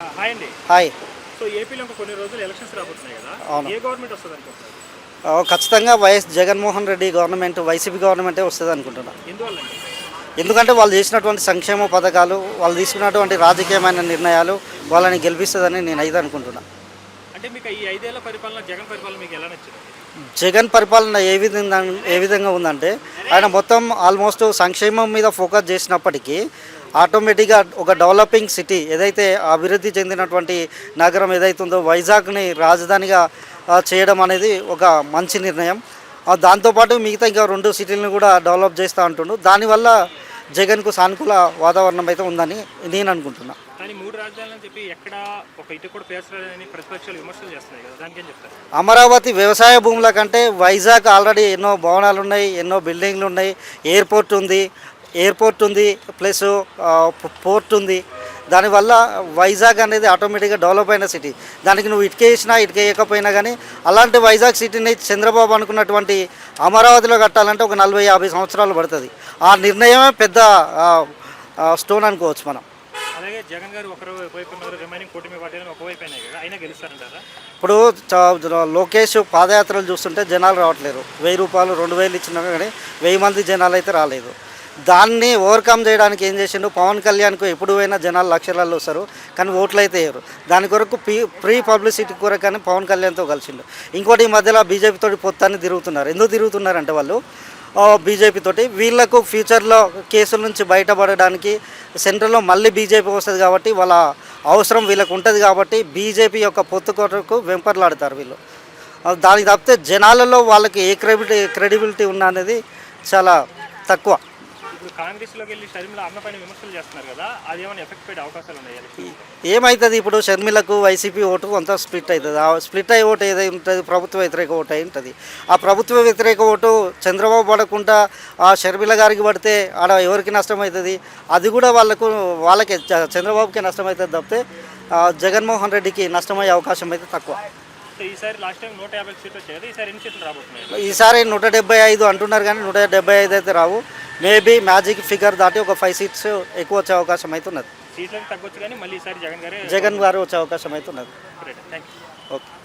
Hi అండి. Hi. So ఏపీలో కొన్ని రోజులు ఎలక్షన్స్ రాబోతున్నాయి కదా. అవును. ఏ గవర్నమెంట్ వస్తుంది అనుకుంటున్నారు? ఖచ్చితంగా YS Jaganmohan Reddy government YCP గవర్నమెంటే వస్తుంది అనుకుంటున్నా. ఎందువల్ల అండి? ఎందుకంటే వాళ్ళు చేసినటువంటి సంక్షేమ పథకాలు వాళ్ళు తీసుకున్నటువంటి రాజకీయమైన నిర్ణయాలు వాళ్ళని గెలిపిస్తుందని నేను అయితే అనుకుంటున్నా. అంటే మీకు ఈ ఐదేళ్ళ పరిపాలన జగన్ పరిపాలన మీకు ఎలా నచ్చింది? జగన్ పరిపాలన ఏ విధంగా ఏ విధంగా ఉందంటే ఆయన మొత్తం ఆల్మోస్ట్ సంక్షేమం మీద ఫోకస్ చేసినప్పటికీ ఆటోమేటిక్గా ఒక డెవలపింగ్ సిటీ ఏదైతే అభివృద్ధి చెందినటువంటి నగరం ఏదైతే ఉందో వైజాగ్ని రాజధానిగా చేయడం అనేది ఒక మంచి నిర్ణయం. దాంతోపాటు మిగతా ఇంకా రెండు సిటీలను కూడా డెవలప్ చేస్తూ అంటుండు. దానివల్ల జగన్కు సానుకూల వాతావరణం అయితే ఉందని నేను అనుకుంటున్నా. కానీ మూడు చెప్పి ఎక్కడ ఒక ఇటు కూడా పేర్చలేదని ప్రతిపక్షాలు విమర్శలు చేస్తున్నాయి కదా దానికి ఏం చెప్తారు? అమరావతి వ్యవసాయ భూముల కంటే వైజాగ్ ఆల్రెడీ ఎన్నో భవనాలు ఉన్నాయి ఎన్నో బిల్డింగ్లు ఉన్నాయి ఎయిర్పోర్ట్ ఉంది ఎయిర్పోర్ట్ ఉంది ప్లస్ పోర్ట్ ఉంది. దానివల్ల వైజాగ్ అనేది ఆటోమేటిక్గా డెవలప్ అయిన సిటీ. దానికి నువ్వు ఇటుకేసినా ఇటుకేయకపోయినా కానీ అలాంటి వైజాగ్ సిటీని చంద్రబాబు అనుకున్నటువంటి అమరావతిలో కట్టాలంటే ఒక నలభై యాభై సంవత్సరాలు పడుతుంది. ఆ నిర్ణయమే పెద్ద స్టోన్ అనుకోవచ్చు మనం. అలాగే జగన్ గారు రిమైనింగ్ కూటమి కదా ఇప్పుడు లోకేష్ పాదయాత్రలు చూస్తుంటే జనాలు రావట్లేరు. వెయ్యి రూపాయలు రెండు వేలు ఇచ్చినా కానీ వెయ్యి మంది జనాలు అయితే రాలేదు. దాన్ని ఓవర్కమ్ చేయడానికి ఏం చేసిండు? పవన్ కళ్యాణ్కు ఎప్పుడు పోయినా జనాలు లక్షలలో వస్తారు కానీ ఓట్లు అయితే వేయరు. దాని కొరకు పీ ప్రీ పబ్లిసిటీ కొరకు కానీ పవన్ కళ్యాణ్తో కలిసిండు. ఇంకోటి ఈ మధ్యలో బీజేపీతో పొత్తాన్ని తిరుగుతున్నారు. ఎందుకు తిరుగుతున్నారంటే వాళ్ళు బీజేపీతోటి వీళ్ళకు వీళ్ళకు ఫ్యూచర్లో కేసుల నుంచి బయటపడడానికి సెంట్రల్లో మళ్ళీ బీజేపీ వస్తుంది కాబట్టి వాళ్ళ అవసరం వీళ్ళకు ఉంటుంది కాబట్టి బీజేపీ యొక్క పొత్తు కొరకు వెంపర్లాడతారు వీళ్ళు. దానికి తప్పితే జనాలలో వాళ్ళకి ఏ క్రెడిబిలిటీ క్రెడిబిలిటీ ఉన్న అనేది చాలా తక్కువ. ఇప్పుడు కాంగ్రెస్లోకి వెళ్ళి షర్మిల అన్న పైన విమర్శలు చేస్తున్నారు కదా అది ఏమైనా ఎఫెక్ట్ పడే అవకాశాలు ఉన్నాయి ఏమవుతుంది ఇప్పుడు షర్మిలకు వైసీపీ ఓటు కొంత స్ప్లిట్ అవుతుంది ఆ స్ప్లిట్ అయ్యే ఓటు ఏదై ఉంటుంది? ప్రభుత్వ వ్యతిరేక ఓటు అయి ఉంటుంది. ఆ ప్రభుత్వ వ్యతిరేక ఓటు చంద్రబాబు పడకుండా ఆ షర్మిల గారికి పడితే ఆడ ఎవరికి నష్టం అవుతుంది అది కూడా వాళ్ళకు వాళ్ళకే చంద్రబాబుకే నష్టం అవుతుంది తప్పితే జగన్మోహన్ రెడ్డికి నష్టమయ్యే అవకాశం అయితే తక్కువ. ఈసారి నూట డెబ్బై ఐదు అంటున్నారు కానీ నూట డెబ్బై ఐదు అయితే రావు. మేబీ మ్యాజిక్ ఫిగర్ దాటి ఒక ఫైవ్ సీట్స్ ఎక్కువ వచ్చే అవకాశం అయితే ఉన్నది సీట్లను తగ్గొచ్చు కానీ మళ్ళీ ఈసారి జగన్ గారే జగన్ గారు వచ్చే అవకాశం అయితే ఉన్నది థ్యాంక్ యూ ఓకే